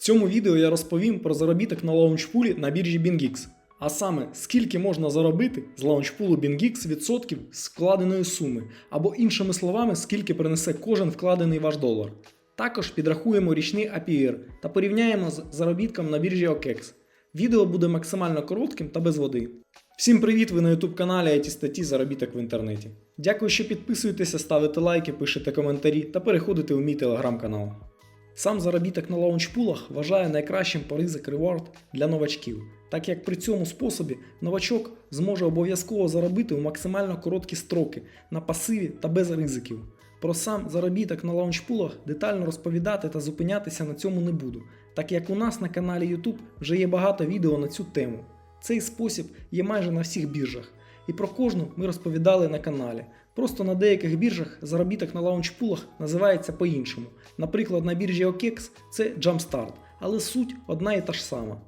цьому відео я розповім про заробіток на лаунчпулі на біржі BingX. А саме, скільки можна заробити з лаунчпулу BingX відсотків з вкладеної суми, або іншими словами, скільки принесе кожен вкладений ваш долар. Також підрахуємо річний APR та порівняємо з заробітком на біржі OKEX. Відео буде максимально коротким та без води. Всім привіт! Ви на YouTube каналі IT статті Заробіток в інтернеті. Дякую, що підписуєтеся, ставите лайки, пишете коментарі та переходите у мій телеграм-канал. Сам заробіток на лаунчпулах вважає найкращим по ризик реворд для новачків, так як при цьому способі новачок зможе обов'язково заробити у максимально короткі строки на пасиві та без ризиків. Про сам заробіток на лаунчпулах детально розповідати та зупинятися на цьому не буду, так як у нас на каналі YouTube вже є багато відео на цю тему. Цей спосіб є майже на всіх біржах, і про кожну ми розповідали на каналі. Просто на деяких біржах заробіток на лаунчпулах називається по-іншому. Наприклад, на біржі OKEX це Jumpstart, але суть одна і та ж сама.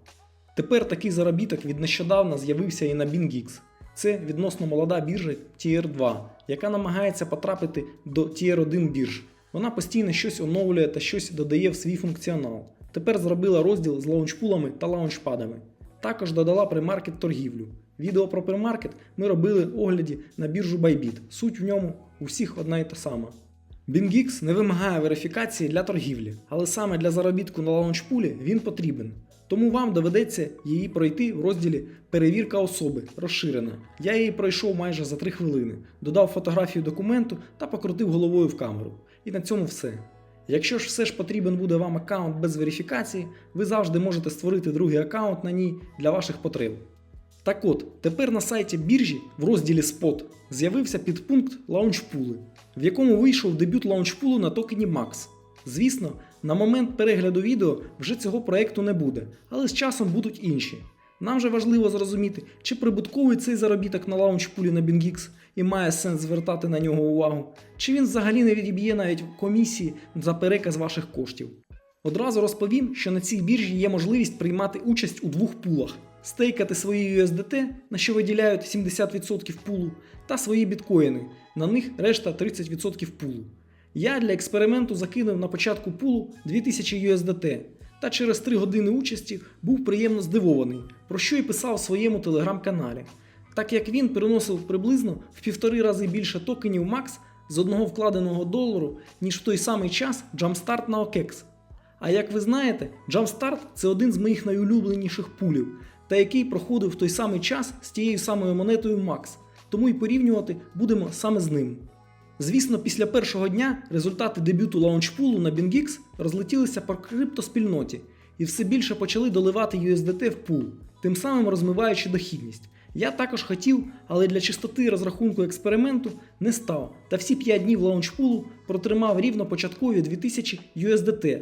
Тепер такий заробіток від нещодавна з'явився і на BingX. Це відносно молода біржа Tier 2, яка намагається потрапити до Tier 1 бірж. Вона постійно щось оновлює та щось додає в свій функціонал. Тепер зробила розділ з лаунчпулами та лаунчпадами. Також додала премаркет торгівлю. Відео про премаркет ми робили огляді на біржу Bybit. Суть в ньому у всіх одна і та сама. BingX не вимагає верифікації для торгівлі, але саме для заробітку на лаунчпулі він потрібен. Тому вам доведеться її пройти в розділі Перевірка особи розширена. Я її пройшов майже за 3 хвилини, додав фотографію документу та покрутив головою в камеру. І на цьому все. Якщо ж все ж потрібен буде вам аккаунт без верифікації, ви завжди можете створити другий аккаунт на ній для ваших потреб. Так от, тепер на сайті біржі в розділі Spot з'явився підпункт лаунчпули, в якому вийшов дебют лаунчпулу на токені MAX. Звісно, на момент перегляду відео вже цього проекту не буде, але з часом будуть інші. Нам же важливо зрозуміти, чи прибутковий цей заробіток на лаунчпулі на BingX і має сенс звертати на нього увагу, чи він взагалі не відіб'є навіть комісії за переказ ваших коштів. Одразу розповім, що на цій біржі є можливість приймати участь у двох пулах: стейкати свої USDT, на що виділяють 70% пулу, та свої біткоїни, на них решта 30% пулу. Я для експерименту закинув на початку пулу 2000 USDT, та через 3 години участі був приємно здивований, про що й писав у своєму телеграм-каналі, так як він переносив приблизно в півтори рази більше токенів MAX з одного вкладеного долару, ніж в той самий час Jumpstart на OKEX. А як ви знаєте, Jumpstart – це один з моїх найулюбленіших пулів, та який проходив в той самий час з тією самою монетою MAX, тому і порівнювати будемо саме з ним. Звісно, після першого дня результати дебюту лаунчпулу на BingX розлетілися по криптоспільноті і все більше почали доливати USDT в пул, тим самим розмиваючи дохідність. Я також хотів, але для чистоти розрахунку експерименту не став, та всі 5 днів лаунчпулу протримав рівно початкові 2000 USDT.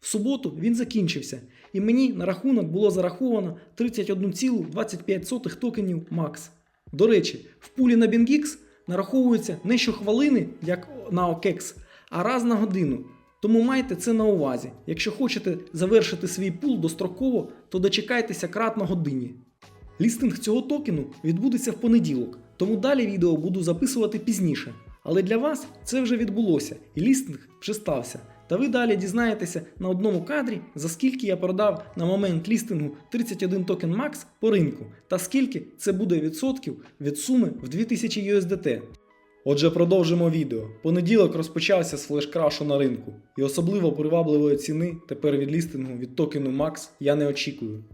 В суботу він закінчився, і мені на рахунок було зараховано 31,25 токенів MAX. До речі, в пулі на BingX нараховуються не щохвилини, як на OKEX, а раз на годину. Тому майте це на увазі. Якщо хочете завершити свій пул достроково, то дочекайтеся кратно годині. Лістинг цього токену відбудеться в понеділок, тому далі відео буду записувати пізніше. Але для вас це вже відбулося, і лістинг вже стався. Та ви далі дізнаєтеся на одному кадрі, за скільки я продав на момент лістингу 31 токен MAX по ринку, та скільки це буде відсотків від суми в 2000 USDT. Отже, продовжимо відео. Понеділок розпочався з флеш-крашу на ринку, і особливо привабливої ціни тепер від лістингу від токену MAX я не очікую.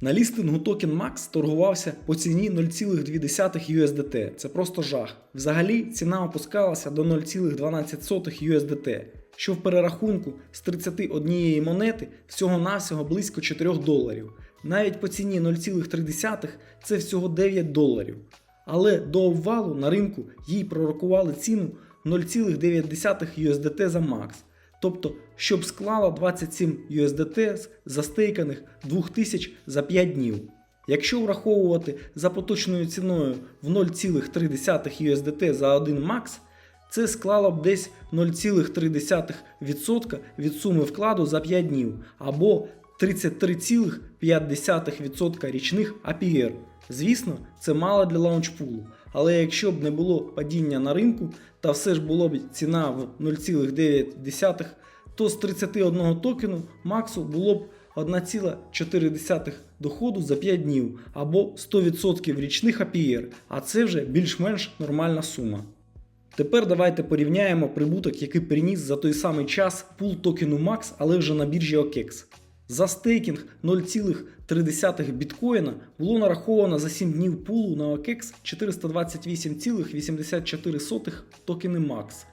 На лістингу токен MAX торгувався по ціні 0,2 USDT. Це просто жах. Взагалі ціна опускалася до 0,12 USDT, що в перерахунку з 31 монети всього-навсього близько 4 доларів. Навіть по ціні 0,3 це всього 9 доларів. Але до обвалу на ринку їй пророкували ціну 0,9 USDT за MAX. Тобто, щоб склало 27 USDT з застейканих 2000 за 5 днів. Якщо враховувати за поточною ціною в 0,3 USDT за 1 MAX, це склало б десь 0,3% від суми вкладу за 5 днів або 33,5% річних APR. Звісно, це мало для лаунчпулу, але якщо б не було падіння на ринку, та все ж було б ціна в 0,9, то з 31 токену Максу було б 1,4 доходу за 5 днів або 100% річних APR, а це вже більш-менш нормальна сума. Тепер давайте порівняємо прибуток, який приніс за той самий час пул токену MAX, але вже на біржі OKEX. За стейкінг 0,3 біткоїна було нараховано за 7 днів пулу на OKEX 428,84 токени MAX.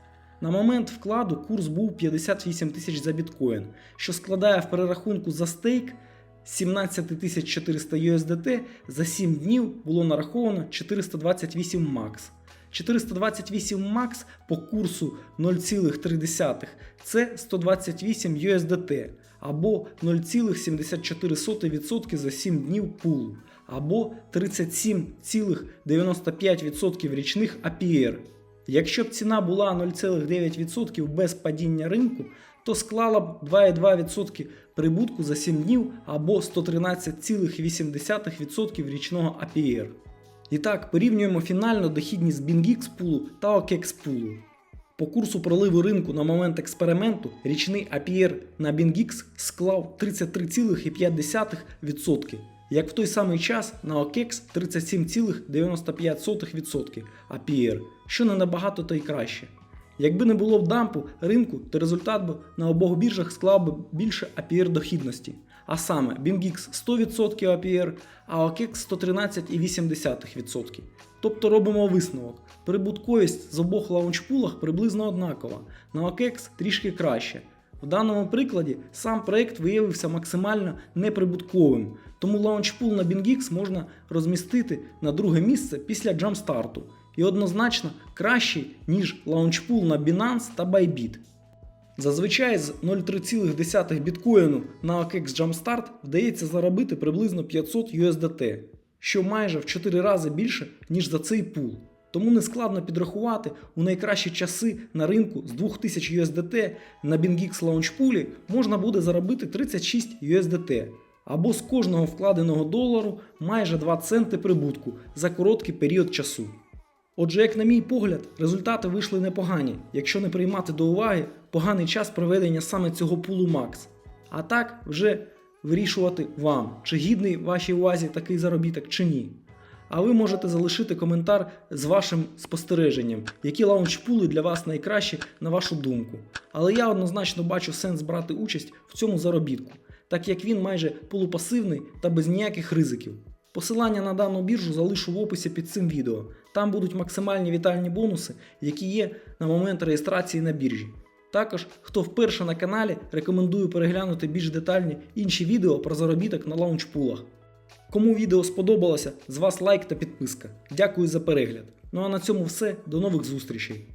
На момент вкладу курс був 58 тисяч за біткоін, що складає в перерахунку за стейк 17 400 USDT, за 7 днів було нараховано 428 MAX. 428 MAX по курсу 0,3 це 128 USDT або 0,74% за 7 днів пулу, або 37,95% річних APR. Якщо б ціна була 0,9% без падіння ринку, то склала б 2,2% прибутку за 7 днів або 113,8% річного APR. І так, порівнюємо фінальну дохідність BingX пулу та OKEX пулу. По курсу проливу ринку на момент експерименту річний APR на BingX склав 33,5%, як в той самий час на OKEX 37,95% APR, що не набагато то й краще. Якби не було б дампу ринку, то результат би на обох біржах склав би більше APR дохідності. А саме BingX 100% APR, а OKEX 113,8%. Тобто робимо висновок. Прибутковість з обох лаунчпулах приблизно однакова, на OKEX трішки краще. В даному прикладі сам проект виявився максимально неприбутковим, тому лаунчпул на BingX можна розмістити на друге місце після джамстарту і однозначно кращий, ніж лаунчпул на Binance та Bybit. Зазвичай з 0,3 біткоїну на OKEX Jumpstart вдається заробити приблизно 500 USDT, що майже в 4 рази більше, ніж за цей пул. Тому не складно підрахувати у найкращі часи на ринку з 2000 USDT на BingX лаунчпулі можна буде заробити 36 USDT, або з кожного вкладеного долару майже 2 центи прибутку за короткий період часу. Отже, як на мій погляд, результати вийшли непогані, якщо не приймати до уваги поганий час проведення саме цього пулу Max. А так вже вирішувати вам, чи гідний вашій увазі такий заробіток чи ні. А ви можете залишити коментар з вашим спостереженням, які лаунчпули для вас найкращі на вашу думку. Але я однозначно бачу сенс брати участь в цьому заробітку, так як він майже полупасивний та без ніяких ризиків. Посилання на дану біржу залишу в описі під цим відео. Там будуть максимальні вітальні бонуси, які є на момент реєстрації на біржі. Також, хто вперше на каналі, рекомендую переглянути більш детальні інші відео про заробіток на лаунчпулах. Кому відео сподобалося, з вас лайк та підписка. Дякую за перегляд. Ну а на цьому все. До нових зустрічей.